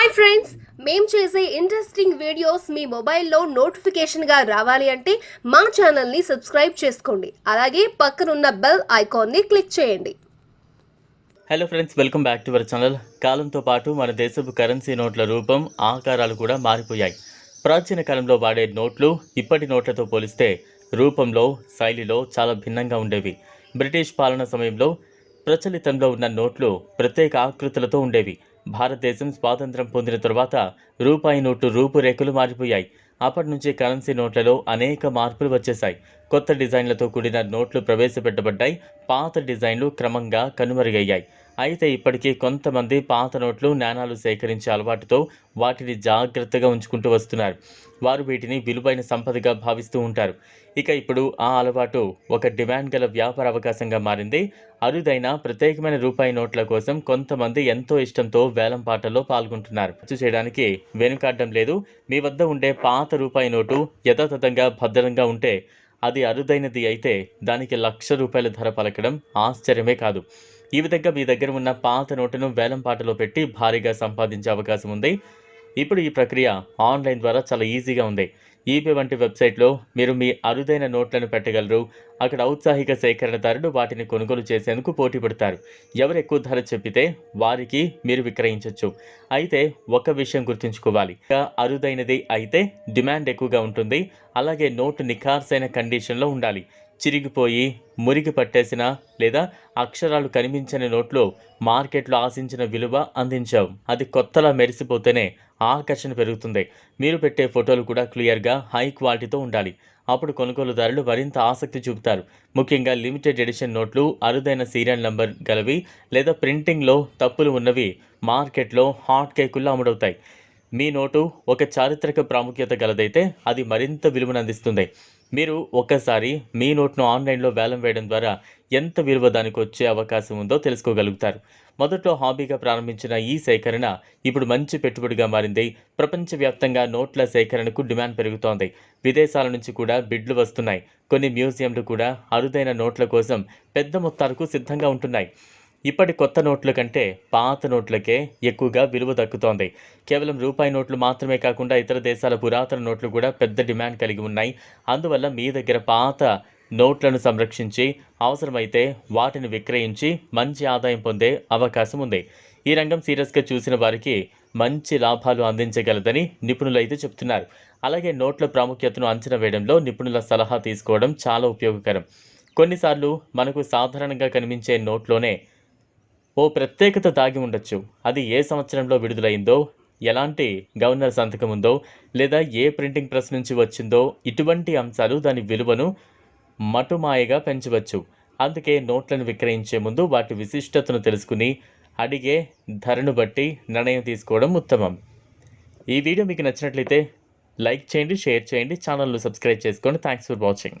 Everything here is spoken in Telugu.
హాయ్ ఫ్రెండ్స్ మేము చేసే ఇంట్రెస్టింగ్ వీడియోస్ మీ మొబైల్లో నోటిఫికేషన్గా రావాలి అంటే మా ఛానల్ని సబ్స్క్రైబ్ చేసుకోండి. అలాగే పక్కనున్న బెల్ ఐకాన్ని క్లిక్ చేయండి. Hello friends welcome back to our channel కాలంతో పాటు మన దేశపు కరెన్సీ నోట్ల రూపం ఆకారాలు కూడా మారిపోయాయి. ప్రాచీన కాలంలో వాడే నోట్లు ఇప్పటి నోట్లతో పోలిస్తే రూపంలో శైలిలో చాలా భిన్నంగా ఉండేవి. బ్రిటిష్ పాలన సమయంలో ప్రచలితంలో ఉన్న నోట్లు ప్రత్యేక ఆకృతులతో ఉండేవి. భారతదేశం స్వాతంత్రం పొందిన తరువాత రూపాయి నోటు రూపురేఖలు మారిపోయాయి. అప్పటి నుంచి కరెన్సీ నోట్లలో అనేక మార్పులు వచ్చేశాయి. కొత్త డిజైన్లతో కూడిన నోట్లు ప్రవేశపెట్టబడ్డాయి. పాత డిజైన్లు క్రమంగా కనుమరుగయ్యాయి. అయితే ఇప్పటికీ కొంతమంది పాత నోట్లు నాణాలు సేకరించే అలవాటుతో వాటిని జాగ్రత్తగా ఉంచుకుంటూ వస్తున్నారు. వారు వీటిని విలువైన సంపదగా భావిస్తూ ఉంటారు. ఇక ఇప్పుడు ఆ అలవాటు ఒక డిమాండ్ గల వ్యాపార అవకాశంగా మారింది. అరుదైన ప్రత్యేకమైన రూపాయి నోట్ల కోసం కొంతమంది ఎంతో ఇష్టంతో వేలం పాటల్లో పాల్గొంటున్నారు. ఖర్చు చేయడానికి వెనుకాడడం లేదు. మీ వద్ద ఉండే పాత రూపాయి నోటు యథాతథంగా భద్రంగా ఉంటే అది అరుదైనది అయితే దానికి లక్ష రూపాయల ధర పలకడం ఆశ్చర్యమే కాదు. ఈ విధంగా మీ దగ్గర ఉన్న పాత నోటును వేలం పాటలో పెట్టి భారీగా సంపాదించే అవకాశం ఉంది. ఇప్పుడు ఈ ప్రక్రియ ఆన్లైన్ ద్వారా చాలా ఈజీగా ఉంది. ఈబే వంటి వెబ్సైట్లో మీరు మీ అరుదైన నోట్లను పెట్టగలరు. అక్కడ ఔత్సాహిక సేకరణదారులు వాటిని కొనుగోలు చేసేందుకు పోటీ పడతారు. ఎవరు ఎక్కువ ధర చెప్పితే వారికి మీరు విక్రయించవచ్చు అయితే ఒక విషయం గుర్తుంచుకోవాలి. అరుదైనది అయితే డిమాండ్ ఎక్కువగా ఉంటుంది. అలాగే నోటు నిఖార్సైన కండిషన్లో ఉండాలి. చిరిగిపోయి మురికి పట్టేసిన లేదా అక్షరాలు కనిపించని నోట్లో మార్కెట్లో ఆశించిన విలువ అందించావు. అది కొత్తలా మెరిసిపోతేనే ఆకర్షణ పెరుగుతుంది. మీరు పెట్టే ఫోటోలు కూడా క్లియర్గా హై క్వాలిటీతో ఉండాలి. అప్పుడు కొనుగోలుదారులు మరింత ఆసక్తి చూపుతారు. ముఖ్యంగా లిమిటెడ్ ఎడిషన్ నోట్లు అరుదైన సీరియల్ నంబర్ గలవి లేదా ప్రింటింగ్లో తప్పులు ఉన్నవి మార్కెట్లో హాట్ కేకుల్లో అమ్ముడవుతాయి. మీ నోటు ఒక చారిత్రక ప్రాముఖ్యత గలదైతే అది మరింత విలువను అందిస్తుంది మీరు ఒక్కసారి మీ నోట్ను ఆన్లైన్లో వేలం వేయడం ద్వారా ఎంత విలువ దానికి వచ్చే అవకాశం ఉందో తెలుసుకోగలుగుతారు. మొదట్లో హాబీగా ప్రారంభించిన ఈ సేకరణ ఇప్పుడు మంచి పెట్టుబడిగా మారింది. ప్రపంచవ్యాప్తంగా నోట్ల సేకరణకు డిమాండ్ పెరుగుతోంది. విదేశాల నుంచి కూడా బిడ్లు వస్తున్నాయి. కొన్ని మ్యూజియంలు కూడా అరుదైన నోట్ల కోసం పెద్ద మొత్తాలకు సిద్ధంగా ఉంటున్నాయి. ఇప్పటి కొత్త నోట్ల కంటే పాత నోట్లకే ఎక్కువగా విలువ దక్కుతోంది. కేవలం రూపాయి నోట్లు మాత్రమే కాకుండా ఇతర దేశాల పురాతన నోట్లు కూడా పెద్ద డిమాండ్ కలిగి ఉన్నాయి. అందువల్ల మీ దగ్గర పాత నోట్లను సంరక్షించి అవసరమైతే వాటిని విక్రయించి మంచి ఆదాయం పొందే అవకాశం ఉంది. ఈ రంగం సీరియస్గా చూసిన వారికి మంచి లాభాలు అందించగలదని నిపుణులు అయితే చెప్తున్నారు అలాగే నోట్ల ప్రాముఖ్యతను అంచనా వేయడంలో నిపుణుల సలహా తీసుకోవడం చాలా ఉపయోగకరం. కొన్నిసార్లు మనకు సాధారణంగా కనిపించే నోట్లోనే ఓ ప్రత్యేకత దాగి ఉండొచ్చు. అది ఏ సంవత్సరంలో విడుదలైందో ఎలాంటి గవర్నర్ సంతకం ఉందో లేదా ఏ ప్రింటింగ్ ప్రెస్ నుంచి వచ్చిందో ఇటువంటి అంశాలు దాని విలువను మటుమాయగా పెంచవచ్చు. అందుకే నోట్లను విక్రయించే ముందు వాటి విశిష్టతను తెలుసుకుని అడిగే ధరను బట్టి నిర్ణయం తీసుకోవడం ఉత్తమం. ఈ వీడియో మీకు నచ్చినట్లయితే లైక్ చేయండి షేర్ చేయండి ఛానల్ను సబ్స్క్రైబ్ చేసుకోండి థ్యాంక్స్ ఫర్ వాచింగ్.